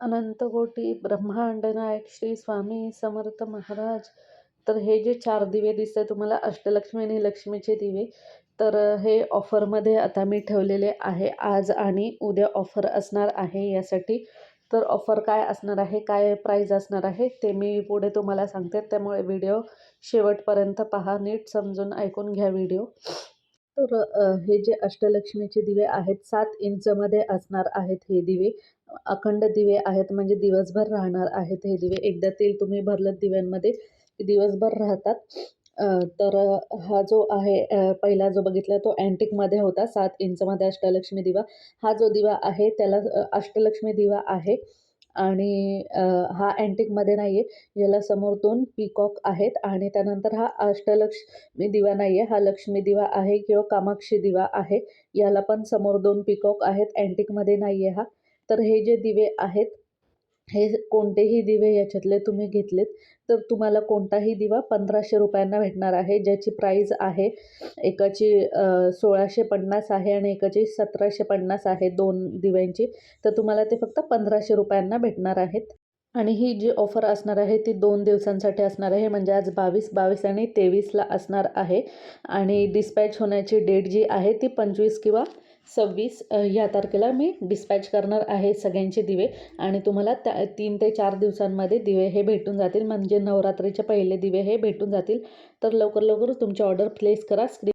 अनंतकोटी ब्रह्मांड नायक श्री स्वामी समर्थ महाराज. तर हे जे चार दिवे दिसते तुम्हाला अष्टलक्ष्मी आणि लक्ष्मीचे दिवे तर हे ऑफरमध्ये आता मी ठेवलेले आहे. आज आणि उद्या ऑफर असणार आहे यासाठी. तर ऑफर काय असणार आहे काय प्राईज असणार आहे ते मी पुढे तुम्हाला सांगते. त्यामुळे व्हिडिओ शेवटपर्यंत पहा नीट समजून ऐकून घ्या व्हिडिओ. तर हे जे अष्टलक्ष्मीचे दिवे आहेत सात इंचमध्ये असणार आहेत हे दिवे. अखंड दिवे आहेत म्हणजे दिवसभर राहणार आहेत हे दिवे. एकदा तेल तुम्ही भरलं दिव्यांमध्ये दिवसभर राहतात. तर हा जो आहे पहिला जो बघितला तो अँटिकमध्ये होता सात इंचमध्ये अष्टलक्ष्मी दिवा. हा जो दिवा आहे त्याला अष्टलक्ष्मी दिवा आहे. आणि हा अँटिकमध्ये नाही आहे याला समोर दोन पीकॉक आहेत आणि त्यानंतर हा अष्टलक्ष्मी दिवा नाही आहे हा लक्ष्मी दिवा आहे किंवा कामाक्षी दिवा आहे. याला पण समोर दोन पीकॉक आहेत. अँटिकमध्ये नाही आहे हा. तर हे जे दिवे आहेत हे कोणतेही दिवे याच्यातले तुम्ही घेतलेत तर तुम्हाला कोणताही दिवा पंधराशे रुपयांना भेटणार आहे ज्याची प्राईज आहे एकाची सोळाशे पन्नास आहे आणि एकाची सतराशे पन्नास आहे दोन दिव्यांची तर तुम्हाला ते फक्त पंधराशे रुपयांना भेटणार आहेत. आणि ही जी ऑफर असणार आहे ती दोन दिवसांसाठी असणार आहे. म्हणजे आज बावीस बावीस आणि तेवीसला असणार आहे. आणि डिस्पॅच होण्याची डेट जी आहे ती पंचवीस किंवा सव्वीस ह्या तारखेला मी डिस्पॅच करणार आहे सगळ्यांचे दिवे. आणि तुम्हाला त्या तीन ते चार दिवसांमध्ये दिवे हे भेटून जातील. म्हणजे नवरात्रीचे पहिले दिवे हे भेटून जातील. तर लवकर लवकर तुमची ऑर्डर प्लेस करा. स्क्रीन